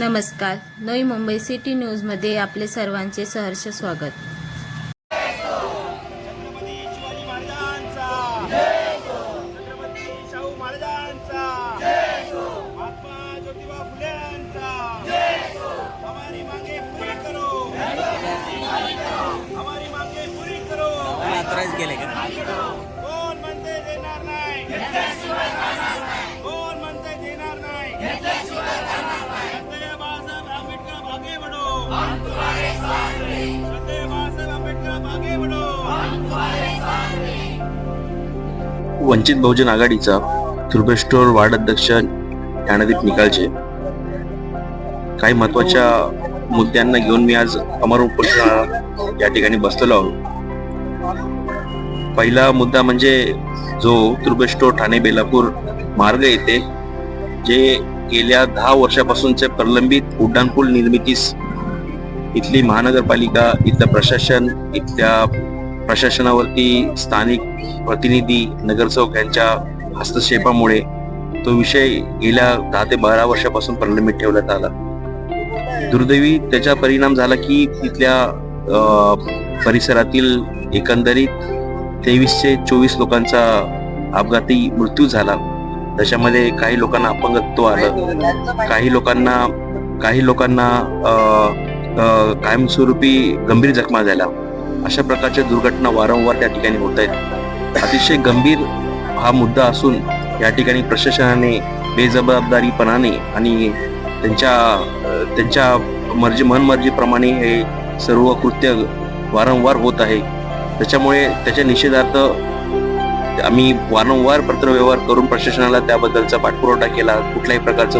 नमस्कार. नवी मुंबई सिटी न्यूजमध्ये आपले सर्वांचे सहर्ष स्वागत. छत्रपती शिवाजी वंचित बहुजन आघाडीचा तुर्बेस्टोर वार्ड अध्यक्ष ज्ञानदीप निकालचे. काही महत्त्वाच्या मुद्द्यांना घेऊन मी आज अमर उपोषणाला या ठिकाणी बसलेलो आहोत. पहिला मुद्दा म्हणजे जो तुर्बेस्टोर ठाणे बेलापूर मार्ग येथे जे गेल्या दहा वर्षापासूनचे प्रलंबित उड्डाणपूल निर्मितीस इथली महानगरपालिका इथलं प्रशासन इथल्या प्रशासनावरती स्थानिक प्रतिनिधी नगरसेवक यांच्या हस्तक्षेपामुळे तो विषय गेल्या दहा ते बारा वर्षापासून प्रलंबित ठेवण्यात आला. दुर्दैवी त्याचा परिणाम झाला की तिथल्या परिसरातील एकंदरीत तेवीसशे चोवीस लोकांचा अपघाती मृत्यू झाला. त्याच्यामध्ये काही लोकांना अपंगत्व आलं. काही लोकांना काही लोकांना कायमस्वरूपी गंभीर जखमा झाल्या. अशा प्रकारच्या दुर्घटना वारंवार त्या ठिकाणी होत आहेत. अतिशय गंभीर हा मुद्दा असून या ठिकाणी प्रशासनाने बेजबाबदारीपणाने आणि त्यांच्या त्यांच्या मर्जी मनमर्जीप्रमाणे हे सर्व कृत्य वारंवार होत आहे. त्याच्यामुळे त्याच्या निषेधार्थ आम्ही वारंवार पत्रव्यवहार करून प्रशासनाला त्याबद्दलचा पाठपुरवठा केला. कुठल्याही प्रकारचं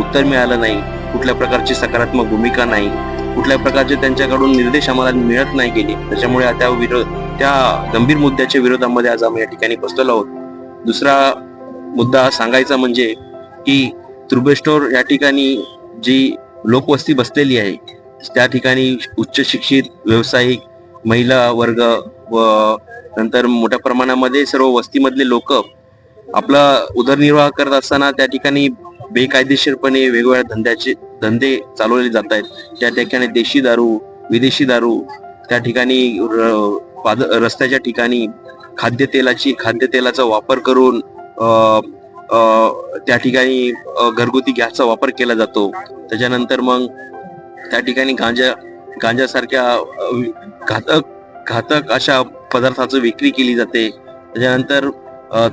उत्तर मिळालं नाही. कुठल्या प्रकारची सकारात्मक भूमिका नाही. कुठल्या प्रकारचे त्यांच्याकडून निर्देश आम्हाला मिळत नाही गेले. त्याच्यामुळे त्या विरोध त्या गंभीर मुद्द्याच्या विरोधामध्ये आज आम्ही या ठिकाणी बसलेलो आहोत. दुसरा मुद्दा सांगायचा म्हणजे की तुर्बेस्टोर या ठिकाणी जी लोकवस्ती बसलेली आहे त्या ठिकाणी उच्च शिक्षित व्यावसायिक महिला वर्ग व नंतर मोठ्या प्रमाणामध्ये सर्व वस्तीमधले लोक आपला उदरनिर्वाह करत असताना त्या ठिकाणी बेकायदेशीरपणे वेगवेगळ्या धंद्याचे धंदे चालवले जात आहेत त्या ठिकाणी देशी दारू विदेशी दारू त्या ठिकाणी र- पाद- रस्त्याच्या ठिकाणी खाद्यतेलाची खाद्यतेलाचा वापर करून त्या ठिकाणी घरगुती गॅसचा वापर केला जातो. त्याच्यानंतर मग त्या ठिकाणी गांजा गांजासारख्या घातक घातक अशा पदार्थाचं विक्री केली जाते. त्याच्यानंतर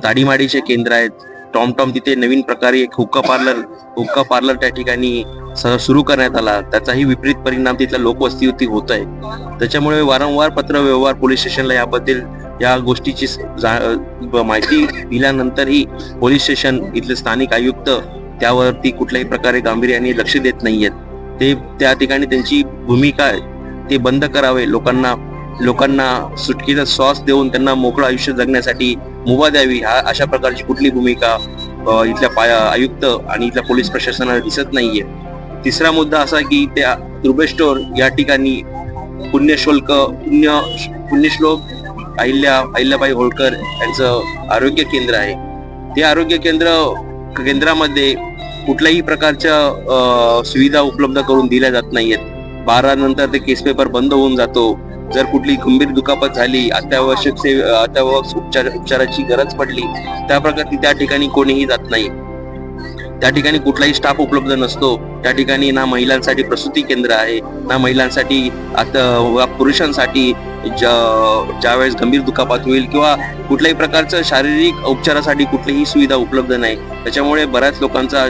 ताडीमाडीचे केंद्र आहेत. टॉमटॉम तिथे नवीन प्रकारे एक हुक्का पार्लर हुक्का पार्लर त्या ठिकाणी सुरू करण्यात आला. त्याचाही विपरीत परिणाम तिथल्या लोकवस्तीवरती होत आहे त्याच्यामुळे वारंवार पत्रव्यवहार पोलीस स्टेशनला याबद्दल या गोष्टीची जा- माहिती दिल्यानंतरही पोलीस स्टेशन इथले स्थानिक आयुक्त त्यावरती कुठल्याही प्रकारे गांभीर्याने लक्ष देत नाहीयेत. ते त्या ठिकाणी त्यांची भूमिका ते बंद करावे लोकांना लोकांना सुटकीचा श्वास देऊन त्यांना मोकळं आयुष्य जगण्यासाठी मुभा द्यावी ह्या अशा प्रकारची कुठली भूमिका इथल्या पाया आयुक्त आणि इथल्या पोलीस प्रशासनाला दिसत नाहीये. तिसरा मुद्दा असा की त्या रुबेस्टोर या ठिकाणी पुण्यशुल्क पुण्य पुण्यश्लोक अहिल्या अहिल्याबाई होळकर यांचं आरोग्य केंद्र आहे. ते आरोग्य केंद्र केंद्रामध्ये कुठल्याही प्रकारच्या सुविधा उपलब्ध करून दिल्या जात नाहीयेत. बारा नंतर ते केस पेपर बंद होऊन जातो. जर कुठली गंभीर दुखापत झाली अत्यावश्यक से अत्यावश्यक उपचार उपचाराची गरज पडली त्या प्रकारची त्या ठिकाणी कोणीही जात नाही. त्या ठिकाणी कुठलाही स्टाफ उपलब्ध नसतो. त्या ठिकाणी ना महिलांसाठी प्रसूती केंद्र आहे ना महिलांसाठी आता पुरुषांसाठी ज्या ज्यावेळेस गंभीर दुखापत होईल किंवा कुठल्याही प्रकारचं शारीरिक उपचारासाठी कुठलीही सुविधा उपलब्ध नाही. त्याच्यामुळे बऱ्याच लोकांचा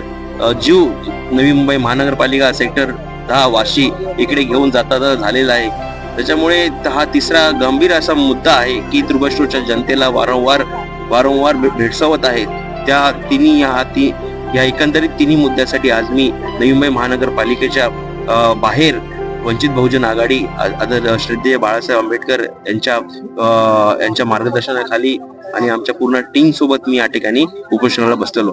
जीव नवी मुंबई महानगरपालिका सेक्टर दहा वाशी इकडे घेऊन जाता झालेला आहे. त्याच्यामुळे हा तिसरा गंभीर असा मुद्दा आहे की त्रिभश्रूच्या जनतेला वारंवार वारंवार भेडसावत आहेत. त्या तिन्ही या ती या एकंदरीत तिन्ही मुद्द्यासाठी आज मी नवी मुंबई महानगरपालिकेच्या बाहेर वंचित बहुजन आघाडी आदर श्रद्धेय बाळासाहेब आंबेडकर यांच्या यांच्या मार्गदर्शनाखाली आणि आमच्या पूर्ण टीम सोबत मी या ठिकाणी उपोषणाला बसलेलो.